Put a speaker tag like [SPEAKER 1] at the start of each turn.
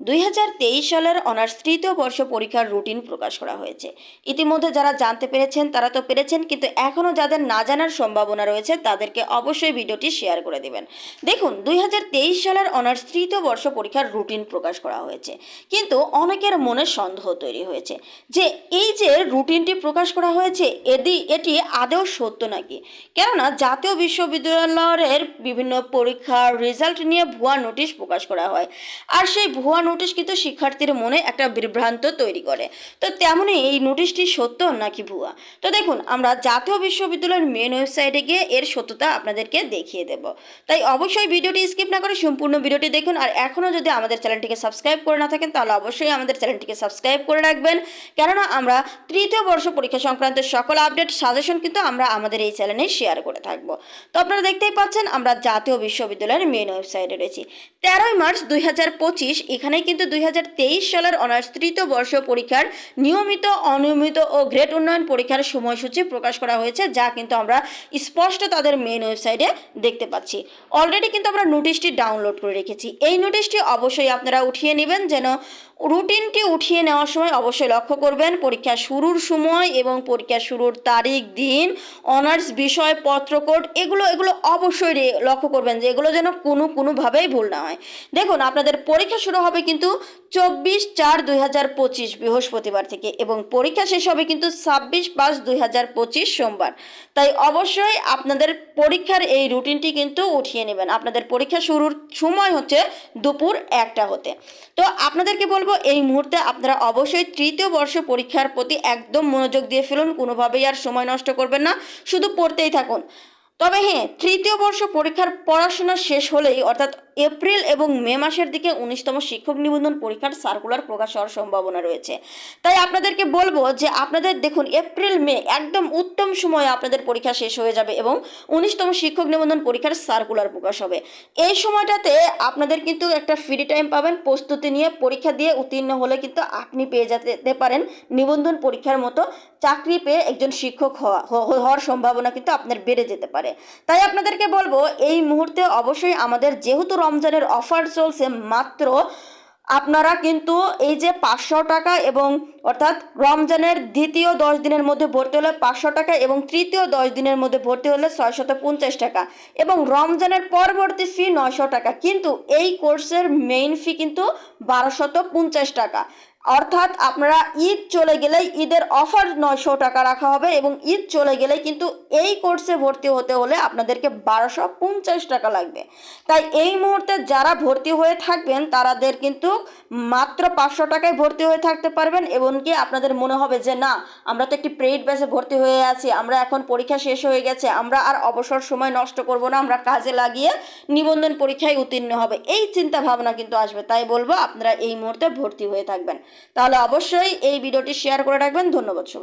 [SPEAKER 1] দুই হাজার তেইশ সালের অনার্স তৃতীয় বর্ষ পরীক্ষার রুটিন প্রকাশ করা হয়েছে। ইতিমধ্যে যারা জানতে পেরেছেন, তারা তো পেরেছেন, কিন্তু এখনও যাদের না জানার সম্ভাবনা রয়েছে, তাদেরকে অবশ্যই ভিডিওটি শেয়ার করে দেবেন। দেখুন, দুই হাজার তেইশ সালের অনার্স তৃতীয় বর্ষ পরীক্ষার রুটিন প্রকাশ করা হয়েছে। কিন্তু অনেকের মনে সন্দেহ তৈরি হয়েছে যে এই যে রুটিনটি প্রকাশ করা হয়েছে, এদি, এটি আদেও সত্য নাকি? কেননা জাতীয় বিশ্ববিদ্যালয়ের বিভিন্ন পরীক্ষার রেজাল্ট নিয়ে ভুয়া নোটিশ প্রকাশ করা হয়। আর সেই ভুয়া নোটিশ কিন্তু শিক্ষার্থীর মনে একটা বিভ্রান্ত তৈরি করে। তো তেমনই এই নোটিশটি সত্য নাকি ভুয়া? তো দেখুন, আমরা জাতীয় বিশ্ববিদ্যালয়ের মেন ওয়েবসাইটে গিয়ে এর সত্যতা আপনাদেরকে দেখিয়ে দেব। তাই অবশ্যই ভিডিওটি স্কিপ না করে সম্পূর্ণ ভিডিওটি দেখুন। আর এখনও যদি আমাদের চ্যানেলটিকে সাবস্ক্রাইব করে না থাকেন, তাহলে অবশ্যই আমাদের চ্যানেলটিকে সাবস্ক্রাইব করে রাখবেন। কেননা আমরা তৃতীয় বর্ষ পরীক্ষা সংক্রান্ত সকল আপডেট সাজেশন কিন্তু আমরা আমাদের এই চ্যানেলে শেয়ার করে থাকব। তো আপনারা দেখতেই পাচ্ছেন, আমরা জাতীয় বিশ্ববিদ্যালয়ের মেন ওয়েবসাইটে রয়েছি। তেরোই মার্চ দুই পঁচিশ এখানে কিন্তু দুই হাজার তেইশ সালের অনার্স তৃতীয় বর্ষ পরীক্ষার নিয়মিত, অনিয়মিত ও গ্রেড উন্নয়ন পরীক্ষার সময়সূচি প্রকাশ করা হয়েছে, যা কিন্তু আমরা স্পষ্ট তাদের মেন ওয়েবসাইটে দেখতে পাচ্ছি। অলরেডি কিন্তু আমরা নোটিশটি ডাউনলোড করে রেখেছি। এই নোটিশটি অবশ্যই আপনারা উঠিয়ে নেবেন, যেন রুটিনটি উঠিয়ে নেওয়ার সময় অবশ্যই লক্ষ্য করবেন পরীক্ষা শুরুর সময় এবং পরীক্ষা শুরুর তারিখ, দিন, অনার্স বিষয়, পত্রকোড, এগুলো এগুলো অবশ্যই লক্ষ্য করবেন যে এগুলো যেন কোনো, কোনোভাবেই ভুল না হয়। দেখুন, আপনাদের পরীক্ষা শুরু হবে কিন্তু চব্বিশ চার দুই হাজার পঁচিশ বৃহস্পতিবার থেকে এবং পরীক্ষা শেষ হবে কিন্তু ছাব্বিশ পাঁচ দুই হাজার পঁচিশ সোমবার। তাই অবশ্যই আপনাদের পরীক্ষার এই রুটিনটি কিন্তু উঠিয়ে নেবেন। আপনাদের পরীক্ষা শুরুর সময় হচ্ছে দুপুর একটা হতে। তো আপনাদেরকে বলব, এই মুহূর্তে আপনারা অবশ্যই তৃতীয় বর্ষ পরীক্ষার প্রতি একদম মনোযোগ দিয়ে ফেলুন। কোনোভাবেই আর সময় নষ্ট করবেন না। শুধু পড়তেই থাকুন। তবে হ্যাঁ তৃতীয় বর্ষ পরীক্ষার পড়াশোনা শেষ হলেই অর্থাৎ এপ্রিল এবং মে মাসের দিকে উনিশতম শিক্ষক নিবন্ধন পরীক্ষার সার্কুলার প্রকাশ হওয়ার সম্ভাবনা রয়েছে। তাই আপনাদেরকে বলব যে আপনাদের দেখুন, এপ্রিল, মে একদম উত্তম সময়ে আপনাদের পরীক্ষা শেষ হয়ে যাবে এবং উনিশতম শিক্ষক নিবন্ধন পরীক্ষার সার্কুলার প্রকাশ হবে। এই সময়টাতে আপনাদের কিন্তু একটা ফ্রি টাইম পাবেন, প্রস্তুতি নিয়ে পরীক্ষা দিয়ে উত্তীর্ণ হলে কিন্তু আপনি পেয়ে যেতে পারেন। নিবন্ধন পরীক্ষার মতো চাকরি পেয়ে একজন শিক্ষক হওয়া, হওয়ার সম্ভাবনা কিন্তু আপনার বেড়ে যেতে পারে। তাই আপনাদেরকে বলব, এই মুহূর্তে অবশ্যই আমাদের যেহেতু রমজানের অফার চলছে মাত্র, আপনারা কিন্তু এই যে পাঁচশো টাকা এবং অর্থাৎ রমজানের দ্বিতীয় দশ দিনের মধ্যে ভর্তি হলে পাঁচশো টাকা এবং তৃতীয় দশ দিনের মধ্যে ভর্তি হলে ছয়শত পঞ্চাশ টাকা এবং রমজানের পরবর্তী ফি নয়শো টাকা। কিন্তু এই কোর্সের মেইন ফি কিন্তু বারোশত পঞ্চাশ টাকা। অর্থাৎ আপনারা ঈদ চলে গেলে ঈদের অফার নয়শো টাকা রাখা হবে এবং ঈদ চলে গেলে কিন্তু এই কোর্সে ভর্তি হতে হলে আপনাদেরকে বারোশো পঞ্চাশ টাকা লাগবে। তাই এই মুহূর্তে যারা ভর্তি হয়ে থাকবেন, তারাদের কিন্তু মাত্র পাঁচশো টাকায় ভর্তি হয়ে থাকতে পারবেন এবং কি আপনাদের মনে হবে যে, না, আমরা তো একটি প্রেড ব্যাচে ভর্তি হয়ে আছি, আমরা এখন পরীক্ষা শেষ হয়ে গেছে, আমরা আর অবসর সময় নষ্ট করব না, আমরা কাজে লাগিয়ে নিবন্ধন পরীক্ষায় উত্তীর্ণ হবে। এই চিন্তা ভাবনা কিন্তু আসবে। তাই বলব, আপনারা এই মুহূর্তে ভর্তি হয়ে থাকবেন। তাহলে অবশ্যই এই ভিডিওটি শেয়ার করে রাখবেন। ধন্যবাদ সবাই